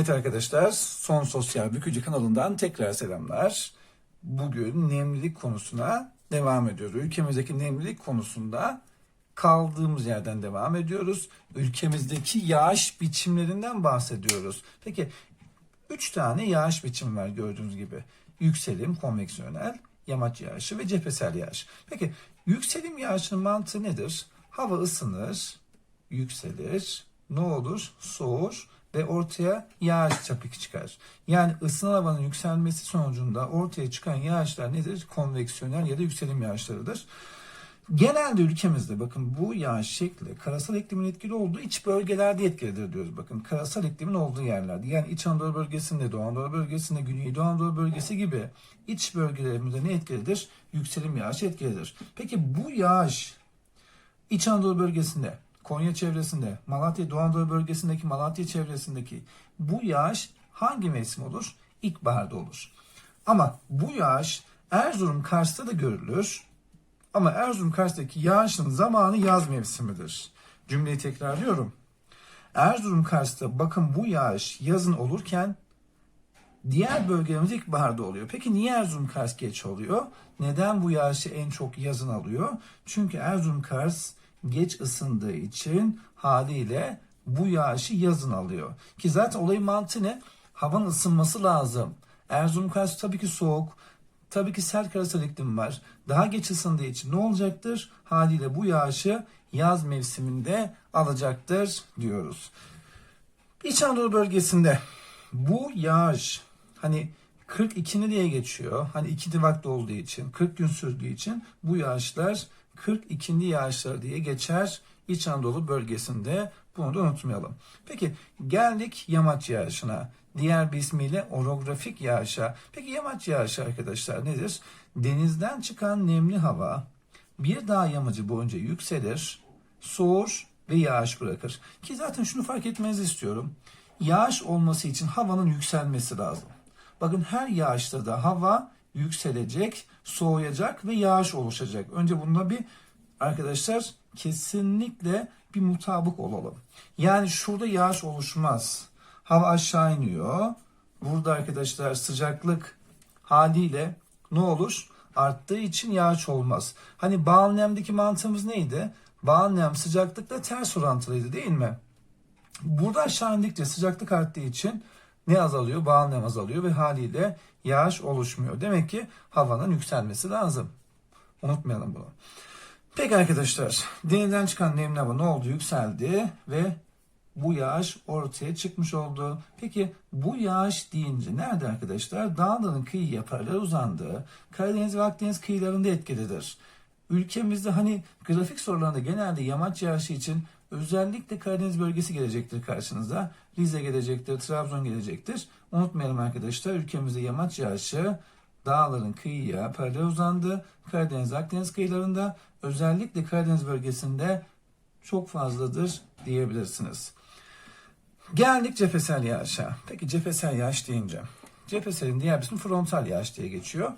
Evet arkadaşlar, Son Sosyal Bükücü kanalından tekrar selamlar. Bugün nemlilik konusuna devam ediyoruz. Ülkemizdeki nemlilik konusunda kaldığımız yerden devam ediyoruz. Ülkemizdeki yağış biçimlerinden bahsediyoruz. Peki, üç tane yağış biçimi var gördüğünüz gibi. Yükselim, konveksiyonel, yamaç yağışı ve cephesel yağış. Peki, yükselim yağışının mantığı nedir? Hava ısınır, yükselir, ne olur? Soğur ve ortaya yağış çapı çıkar. Yani ısınan havanın yükselmesi sonucunda ortaya çıkan yağışlar nedir? Konveksiyonel ya da yükselim yağışlarıdır. Genelde ülkemizde bakın bu yağış şekli karasal iklimin etkili olduğu iç bölgelerde etkilidir diyoruz. Bakın karasal iklimin olduğu yerlerde yani İç Anadolu bölgesinde, Doğu Anadolu bölgesinde, Güneydoğu Anadolu bölgesi gibi iç bölgelerimizde ne etkilidir? Yükselim yağışı etkilidir. Peki bu yağış İç Anadolu bölgesinde, Konya çevresinde, Malatya, Doğu bölgesindeki Malatya çevresindeki bu yağış hangi mevsim olur? İlkbaharda olur. Ama bu yağış Erzurum Kars'ta da görülür. Ama Erzurum Kars'taki yağışın zamanı yaz mevsimidir. Cümleyi tekrarlıyorum. Erzurum Kars'ta bakın bu yağış yazın olurken diğer bölgelerimiz ilkbaharda oluyor. Peki niye Erzurum Kars geç oluyor? Neden bu yağışı en çok yazın alıyor? Çünkü Erzurum Kars geç ısındığı için haliyle bu yağışı yazın alıyor. Ki zaten olayın mantığı ne? Havanın ısınması lazım. Erzurum Kars tabii ki soğuk. Tabii ki sert karasal iklim var. Daha geç ısındığı için ne olacaktır? Haliyle bu yağışı yaz mevsiminde alacaktır diyoruz. İç Anadolu bölgesinde bu yağış hani 42'ni diye geçiyor. Hani iki vakti olduğu için, 40 gün sürdüğü için bu yağışlar 42. yağışlar diye geçer İç Anadolu bölgesinde. Bunu da unutmayalım. Peki geldik yamaç yağışına. Diğer bir ismiyle orografik yağışa. Peki yamaç yağışı arkadaşlar nedir? Denizden çıkan nemli hava bir dağ yamacı boyunca yükselir, soğur ve yağış bırakır. Ki zaten şunu fark etmenizi istiyorum. Yağış olması için havanın yükselmesi lazım. Bakın her yağışta da hava yükselecek, soğuyacak ve yağış oluşacak. Önce bunda bir arkadaşlar kesinlikle bir mutabık olalım. Yani şurada yağış oluşmaz. Hava aşağı iniyor. Burada arkadaşlar sıcaklık haliyle ne olur? Arttığı için yağış olmaz. Hani bağlı nemdeki mantığımız neydi? Bağlı nem sıcaklıkla ters orantılıydı değil mi? Burada aşağı indikçe sıcaklık arttığı için ne azalıyor? Bağlı nem azalıyor ve haliyle yağış oluşmuyor. Demek ki havanın yükselmesi lazım. Unutmayalım bunu. Peki arkadaşlar, denizden çıkan nemli hava ne oldu? Yükseldi ve bu yağış ortaya çıkmış oldu. Peki bu yağış deyince nerede arkadaşlar? Dağların kıyı yaparları uzandığı Karadeniz ve Akdeniz kıyılarında etkilidir. Ülkemizde hani grafik sorularında genelde yamaç yağışı için özellikle Karadeniz bölgesi gelecektir karşınıza. Rize gelecektir, Trabzon gelecektir. Unutmayalım arkadaşlar ülkemizde yamaç yağışı dağların kıyıya paralel uzandı. Karadeniz Akdeniz kıyılarında özellikle Karadeniz bölgesinde çok fazladır diyebilirsiniz. Geldik cephesel yağışa. Peki cephesel yağış deyince. Cepheselin diğer ismi frontal yağış diye geçiyor.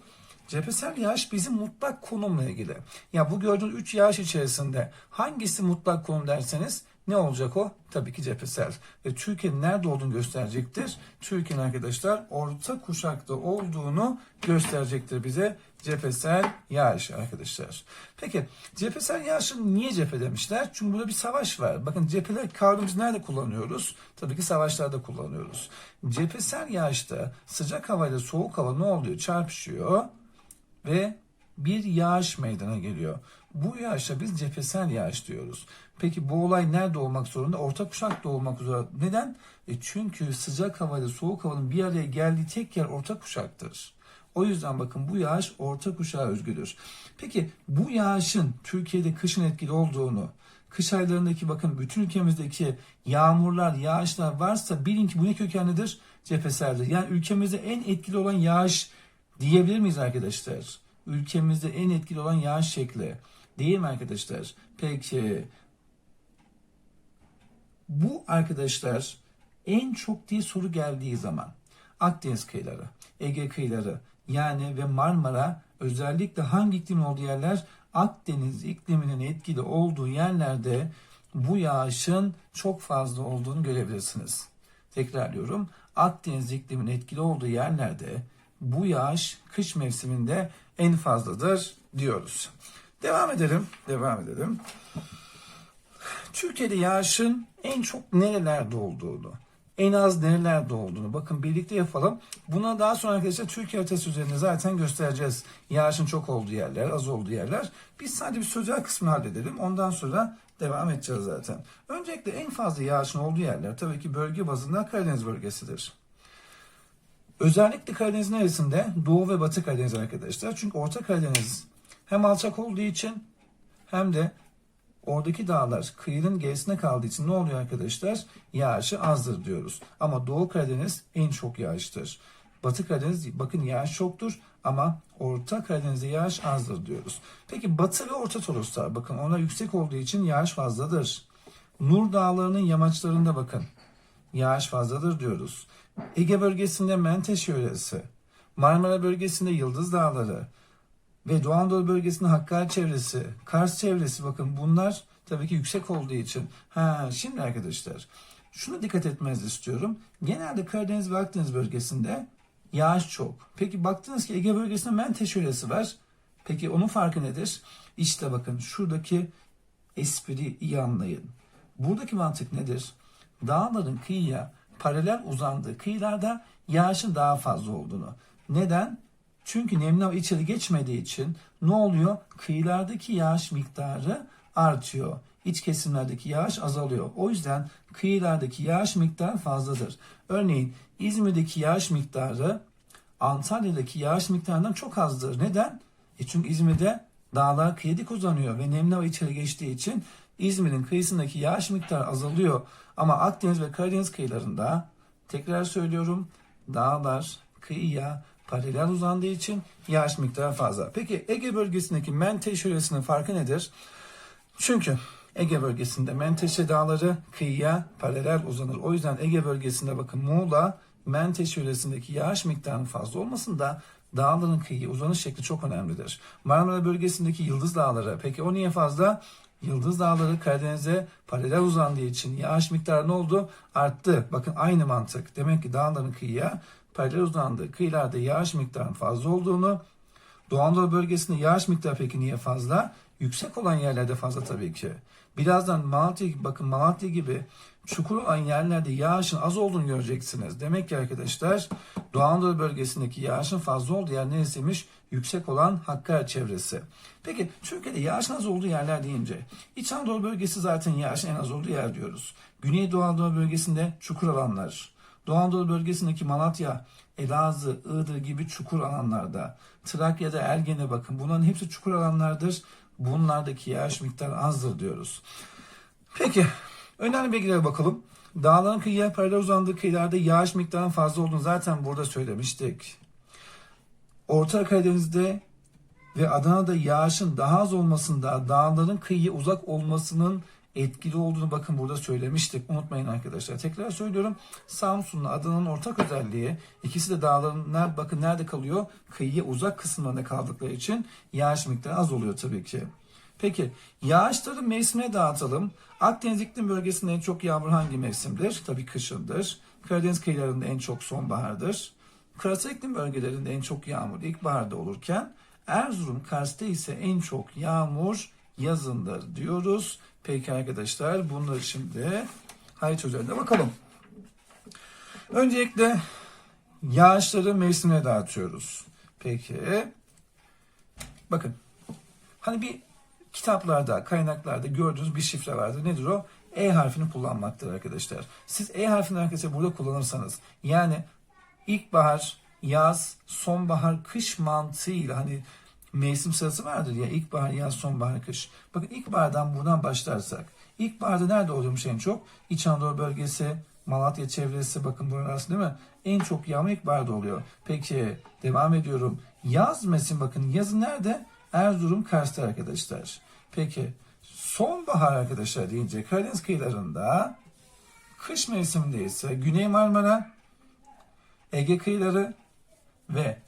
Cephesel yağış bizim mutlak konumla ilgili. Ya bu gördüğünüz 3 yağış içerisinde hangisi mutlak konum derseniz ne olacak o? Tabii ki cephesel. Ve Türkiye'nin nerede olduğunu gösterecektir. Türkiye'nin arkadaşlar orta kuşakta olduğunu gösterecektir bize cephesel yağış arkadaşlar. Peki cephesel yağışı niye cephe demişler? Çünkü burada bir savaş var. Bakın cepheler kavramı biz nerede kullanıyoruz? Tabii ki savaşlarda kullanıyoruz. Cephesel yağışta sıcak havayla soğuk hava ne oluyor? Çarpışıyor ve bir yağış meydana geliyor. Bu yağışa biz cephesel yağış diyoruz. Peki bu olay nerede olmak zorunda? Orta kuşakta olmak zorunda. Neden? E çünkü sıcak havayla soğuk havanın bir araya geldiği tek yer orta kuşaktır. O yüzden bakın bu yağış orta kuşağa özgüdür. Peki bu yağışın Türkiye'de kışın etkili olduğunu, kış aylarındaki bakın bütün ülkemizdeki yağmurlar, yağışlar varsa bilin ki bu ne kökenlidir? Cepheseldir. Yani ülkemizde en etkili olan yağış diyebilir miyiz arkadaşlar? Ülkemizde en etkili olan yağış şekli. Değil mi arkadaşlar? Peki bu arkadaşlar en çok diye soru geldiği zaman Akdeniz kıyıları, Ege kıyıları yani ve Marmara özellikle hangi iklim olduğu yerler Akdeniz ikliminin etkili olduğu yerlerde bu yağışın çok fazla olduğunu görebilirsiniz. tekrarlıyorum. Akdeniz ikliminin etkili olduğu yerlerde bu yağış kış mevsiminde en fazladır diyoruz. Devam edelim, devam edelim. Türkiye'de yağışın en çok nerelerde olduğunu, en az nerelerde olduğunu bakın birlikte yapalım. Buna daha sonra arkadaşlar Türkiye haritası üzerinde zaten göstereceğiz. Yağışın çok olduğu yerler, az olduğu yerler. Biz sadece bir sözel kısmını halledelim. Ondan sonra devam edeceğiz zaten. Öncelikle en fazla yağışın olduğu yerler tabii ki bölge bazında Karadeniz bölgesidir. Özellikle Karadeniz neresinde? Doğu ve Batı Karadeniz arkadaşlar. Çünkü Orta Karadeniz hem alçak olduğu için hem de oradaki dağlar kıyının gerisine kaldığı için ne oluyor arkadaşlar? Yağışı azdır diyoruz. Ama Doğu Karadeniz en çok yağıştır. Batı Karadeniz bakın yağış çoktur ama Orta Karadeniz'de yağış azdır diyoruz. Peki Batı ve Orta Toroslar bakın ona yüksek olduğu için yağış fazladır. Nur Dağları'nın yamaçlarında bakın yağış fazladır diyoruz. Ege bölgesinde Menteşe yöresi, Marmara bölgesinde Yıldız Dağları ve Doğu Anadolu bölgesinde Hakkari çevresi, Kars çevresi bakın bunlar tabii ki yüksek olduğu için. Ha şimdi arkadaşlar şunu dikkat etmenizi istiyorum. Genelde Karadeniz ve Akdeniz bölgesinde yağış çok. Peki baktınız ki Ege bölgesinde Menteşe yöresi var. Peki onun farkı nedir? İşte bakın şuradaki espriyi iyi anlayın. Buradaki mantık nedir? Dağların kıyıya paralel uzandığı kıyılarda yağışın daha fazla olduğunu. Neden? Çünkü nemli hava içeri geçmediği için ne oluyor? Kıyılardaki yağış miktarı artıyor. İç kesimlerdeki yağış azalıyor. O yüzden kıyılardaki yağış miktarı fazladır. Örneğin İzmir'deki yağış miktarı Antalya'daki yağış miktarından çok azdır. Neden? E çünkü İzmir'de dağlar kıyı uzanıyor ve nemli hava içeri geçtiği için İzmir'in kıyısındaki yağış miktarı azalıyor. Ama Akdeniz ve Karadeniz kıyılarında tekrar söylüyorum dağlar kıyıya paralel uzandığı için yağış miktarı fazla. Peki Ege bölgesindeki Menteşe yöresinin farkı nedir? Çünkü Ege bölgesinde Menteşe dağları kıyıya paralel uzanır. O yüzden Ege bölgesinde bakın Muğla, Menteşe yöresindeki yağış miktarının fazla olmasında dağların kıyıya uzanış şekli çok önemlidir. Marmara bölgesindeki Yıldız Dağları peki o niye fazla? Yıldız Dağları Karadeniz'e paralel uzandığı için yağış miktarı ne oldu? Arttı. Bakın aynı mantık. Demek ki dağların kıyıya paralel uzandığı kıyılarda yağış miktarının fazla olduğunu, Doğu Anadolu bölgesinde yağış miktarı peki niye fazla? Yüksek olan yerlerde fazla tabii ki. Birazdan Malatya bakın Malatya gibi çukur olan yerlerde yağışın az olduğunu göreceksiniz. Demek ki arkadaşlar Doğu Anadolu bölgesindeki yağışın fazla olduğu yer neresiymiş? Yüksek olan Hakkari çevresi. Peki Türkiye'de yağışın az olduğu yerler deyince İç Anadolu bölgesi zaten yağışın en az olduğu yer diyoruz. Güneydoğu Anadolu bölgesinde çukur alanlar. Doğu Anadolu bölgesindeki Malatya, Elazığ, Iğdır gibi çukur alanlarda. Trakya'da Ergen'e bakın bunların hepsi çukur alanlardır. Bunlardaki yağış miktarı azdır diyoruz. Peki önemli bilgilere bakalım. Dağların kıyıya paralel uzandığı kıyılarda yağış miktarının fazla olduğunu zaten burada söylemiştik. Orta Karadeniz'de ve Adana'da yağışın daha az olmasında dağların kıyıya uzak olmasının etkili olduğunu bakın burada söylemiştik. Unutmayın arkadaşlar. Tekrar söylüyorum. Samsun'la Adana'nın ortak özelliği ikisi de dağların nerede, bakın nerede kalıyor? Kıyıya uzak kısımlarında kaldıkları için yağış miktarı az oluyor tabii ki. Peki yağışları mevsimine dağıtalım. Akdeniz iklim bölgesinde en çok yağmur hangi mevsimdir? Tabii kışındır. Karadeniz kıyılarında en çok sonbahardır. Karasal iklim bölgelerinde en çok yağmur ilkbaharda olurken Erzurum, Kars'ta ise en çok yağmur yazındır diyoruz. Peki arkadaşlar bunları şimdi harita üzerinde bakalım. Öncelikle yağışları mevsimine dağıtıyoruz. Peki bakın hani bir kitaplarda, kaynaklarda gördüğünüz bir şifre vardır. Nedir o? E harfini kullanmaktır arkadaşlar. Siz E harfini arkadaşlar burada kullanırsanız yani ilkbahar, yaz, sonbahar, kış mantığıyla hani mevsim sırası vardır ya ilkbahar, yaz, sonbahar, kış. Bakın ilkbahardan buradan başlarsak. İlkbaharda nerede oluyormuş en çok? İç Anadolu bölgesi, Malatya çevresi bakın burası değil mi? En çok yağmur ilkbaharda oluyor. Peki devam ediyorum. Yaz mevsim bakın yazın nerede? Erzurum, Kars'ta arkadaşlar. Peki sonbahar arkadaşlar deyince Karadeniz kıyılarında kış mevsiminde ise Güney Marmara, Ege kıyıları ve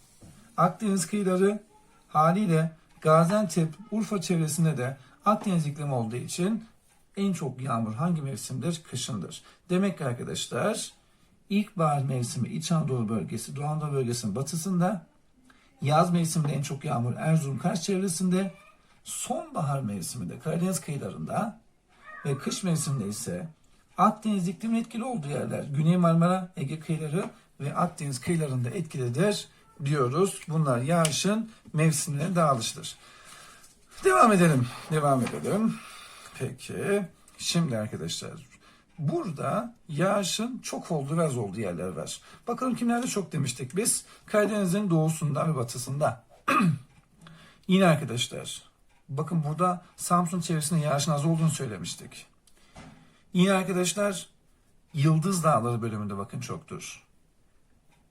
Akdeniz kıyıları haliyle Gaziantep, Urfa çevresinde de Akdeniz iklimi olduğu için en çok yağmur hangi mevsimdir? Kışındır. Demek ki arkadaşlar İlkbahar mevsimi İç Anadolu bölgesi, Doğu Anadolu bölgesinin batısında, yaz mevsiminde en çok yağmur Erzurum Kars çevresinde, sonbahar mevsiminde Karadeniz kıyılarında ve kış mevsiminde ise Akdeniz iklimin etkili olduğu yerler, Güney Marmara, Ege kıyıları ve Akdeniz kıyılarında etkilidir diyoruz. Bunlar yağışın mevsimlerine dağılıştır. Devam edelim. Devam edelim. Peki. Şimdi arkadaşlar burada yağışın çok olduğu ve az olduğu yerler var. Bakalım kimlerde çok demiştik biz? Karadeniz'in doğusunda ve batısında. Yine arkadaşlar bakın burada Samsun çevresinde yağışın az olduğunu söylemiştik. Yine arkadaşlar Yıldız Dağları bölümünde bakın çoktur.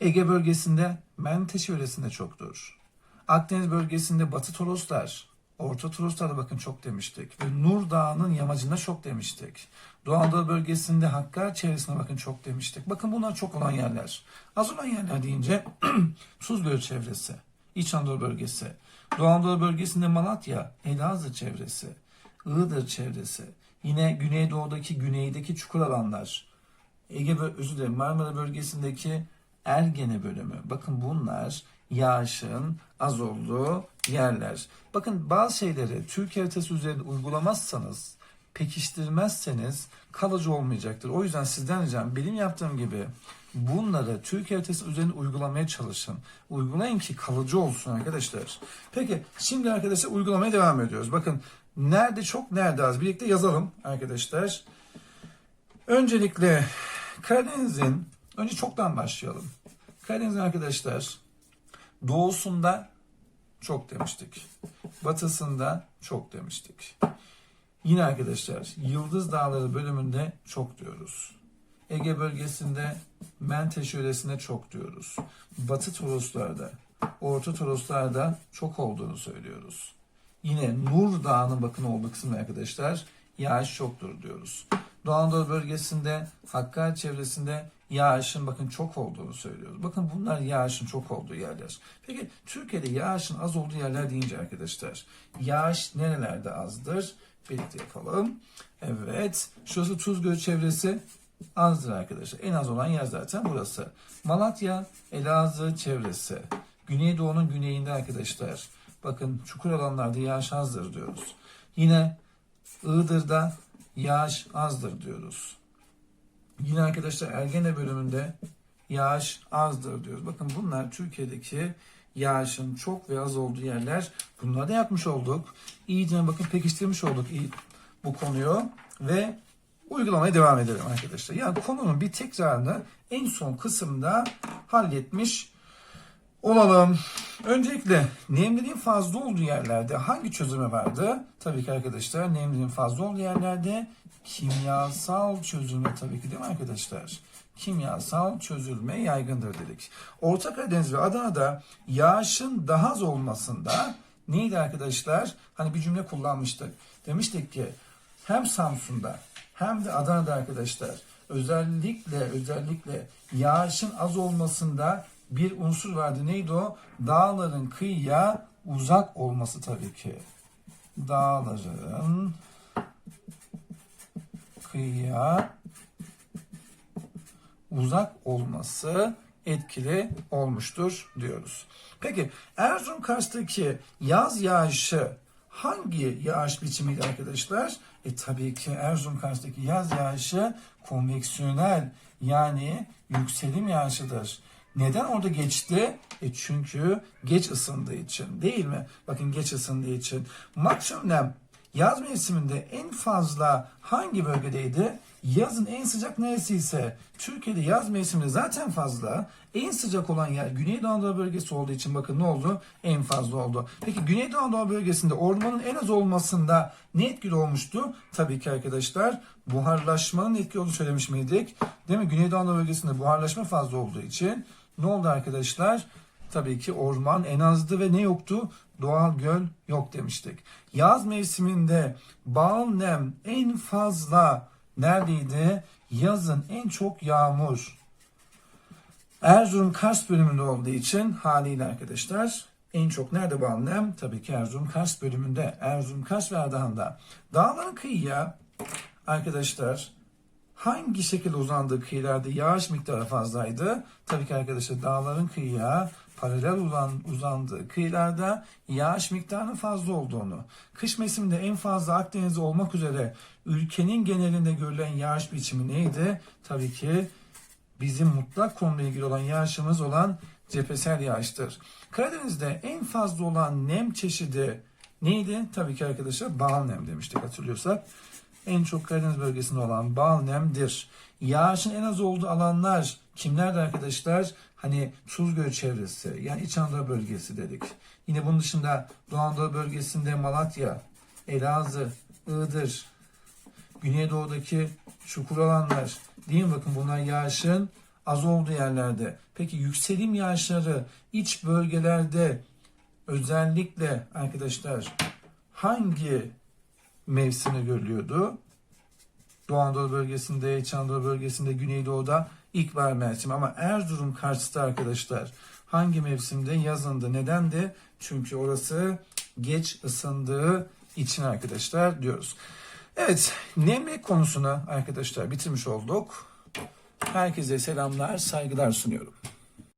Ege bölgesinde Menteşe yöresinde çoktur. Akdeniz bölgesinde Batı Toroslar, Orta Toroslar'da bakın çok demiştik. Ve Nur Dağı'nın yamacında çok demiştik. Doğu Anadolu bölgesinde Hakkari çevresinde bakın çok demiştik. Bakın bunlar çok olan yerler. Az olan yerler deyince Tuzgöl çevresi, İç Anadolu bölgesi, Doğu Anadolu bölgesinde Malatya, Elazığ çevresi, Iğdır çevresi, yine Güneydoğu'daki güneydeki çukur alanlar, Ege bö- özür dilerim Marmara bölgesindeki Ergene bölümü. Bakın bunlar yağışın az olduğu yerler. Bakın bazı şeyleri Türk haritası üzerinde uygulamazsanız, pekiştirmezseniz kalıcı olmayacaktır. O yüzden sizden ricam benim yaptığım gibi bunları Türk haritası üzerinde uygulamaya çalışın. Uygulayın ki kalıcı olsun arkadaşlar. Peki şimdi arkadaşlar uygulamaya devam ediyoruz. Bakın nerede çok nerede az birlikte yazalım arkadaşlar. Öncelikle Karadeniz'in önce çoktan başlayalım. Karadeniz'in arkadaşlar doğusunda çok demiştik. Batısında çok demiştik. Yine arkadaşlar Yıldız Dağları bölümünde çok diyoruz. Ege bölgesinde Menteşe yöresinde çok diyoruz. Batı Toroslarda, Orta Toroslarda çok olduğunu söylüyoruz. Yine Nur Dağı'nın bakın olduğu kısmı arkadaşlar yağış çoktur diyoruz. Doğu Anadolu bölgesinde Hakkari çevresinde yağışın bakın çok olduğunu söylüyoruz. Bakın bunlar yağışın çok olduğu yerler. Peki Türkiye'de yağışın az olduğu yerler deyince arkadaşlar yağış nerelerde azdır? Birlikte yapalım. Evet. Şurası Tuzgöl çevresi azdır arkadaşlar. En az olan yer zaten burası. Malatya, Elazığ çevresi. Güneydoğu'nun güneyinde arkadaşlar. Bakın çukur alanlarda yağış azdır diyoruz. Yine Iğdır'da yağış azdır diyoruz. Yine arkadaşlar Ergene bölümünde yağış azdır diyoruz. Bakın bunlar Türkiye'deki yağışın çok ve az olduğu yerler. Bunları da yapmış olduk. İyice bakın pekiştirmiş olduk bu konuyu ve uygulamaya devam edelim arkadaşlar. Yani konunun bir tekrarını en son kısımda halletmiş olalım. Öncelikle nemliliğin fazla olduğu yerlerde hangi çözüme vardı? Tabii ki arkadaşlar nemliliğin fazla olduğu yerlerde kimyasal çözülme tabii ki değil mi arkadaşlar? Kimyasal çözülme yaygındır dedik. Orta Karadeniz ve Adana'da yağışın daha az olmasında neydi arkadaşlar? Hani bir cümle kullanmıştık. Demiştik ki hem Samsun'da hem de Adana'da arkadaşlar özellikle özellikle yağışın az olmasında bir unsur vardı. Neydi o? Dağların kıyıya uzak olması tabii ki. Dağların kıyıya uzak olması etkili olmuştur diyoruz. Peki Erzurum Kars'taki yaz yağışı hangi yağış biçimiydi arkadaşlar? E tabii ki Erzurum Kars'taki yaz yağışı konveksiyonel yani yükselim yağışıdır. Neden orada geçti? E çünkü geç ısındığı için değil mi? Bakın geç ısındığı için. Maksimum nem yaz mevsiminde en fazla hangi bölgedeydi? Yazın en sıcak neresi ise Türkiye'de yaz mevsiminde zaten fazla. En sıcak olan yer Güneydoğu Anadolu bölgesi olduğu için bakın ne oldu? En fazla oldu. Peki Güneydoğu Anadolu bölgesinde ormanın en az olmasında ne etkili olmuştu? Tabii ki arkadaşlar buharlaşmanın etkili olduğunu söylemiş miydik? Değil mi? Güneydoğu Anadolu bölgesinde buharlaşma fazla olduğu için ne oldu arkadaşlar? Tabii ki orman en azdı ve ne yoktu? Doğal göl yok demiştik. Yaz mevsiminde bal nem en fazla neredeydi? Yazın en çok yağmur. Erzurum Kars bölümünde olduğu için haliyle arkadaşlar en çok nerede bal nem? Tabii ki Erzurum Kars bölümünde. Erzurum Kars ve Ardahan'da. Dağların kıyıya arkadaşlar hangi şekilde uzandığı kıyılarda yağış miktarı fazlaydı? Tabii ki arkadaşlar dağların kıyıya paralel uzan, uzandığı kıyılarda yağış miktarının fazla olduğunu, kış mevsiminde en fazla Akdeniz'de olmak üzere ülkenin genelinde görülen yağış biçimi neydi? Tabii ki bizim mutlak konuyla ilgili olan yağışımız olan cephesel yağıştır. Karadeniz'de en fazla olan nem çeşidi neydi? Tabii ki arkadaşlar bal nem demiştik hatırlıyorsak. En çok Karadeniz bölgesinde olan bal nemdir. Yağışın en az olduğu alanlar kimlerdi arkadaşlar? Hani Tuzgöl çevresi yani İç Anadolu bölgesi dedik. Yine bunun dışında Doğu Anadolu bölgesinde Malatya, Elazığ, Iğdır, Güneydoğu'daki çukur alanlar değil mi? Bakın bunlar yağışın az olduğu yerlerde. Peki yükselim yağışları iç bölgelerde özellikle arkadaşlar hangi mevsimde görülüyordu? Doğu Anadolu bölgesinde, İç Anadolu bölgesinde, Güneydoğu'da ilkbahar mevsimi. Ama Erzurum karşısı arkadaşlar hangi mevsimde? Yazındı. Neden de? Çünkü orası geç ısındığı için arkadaşlar diyoruz. Evet, nemli konusunu arkadaşlar bitirmiş olduk. Herkese selamlar, saygılar sunuyorum.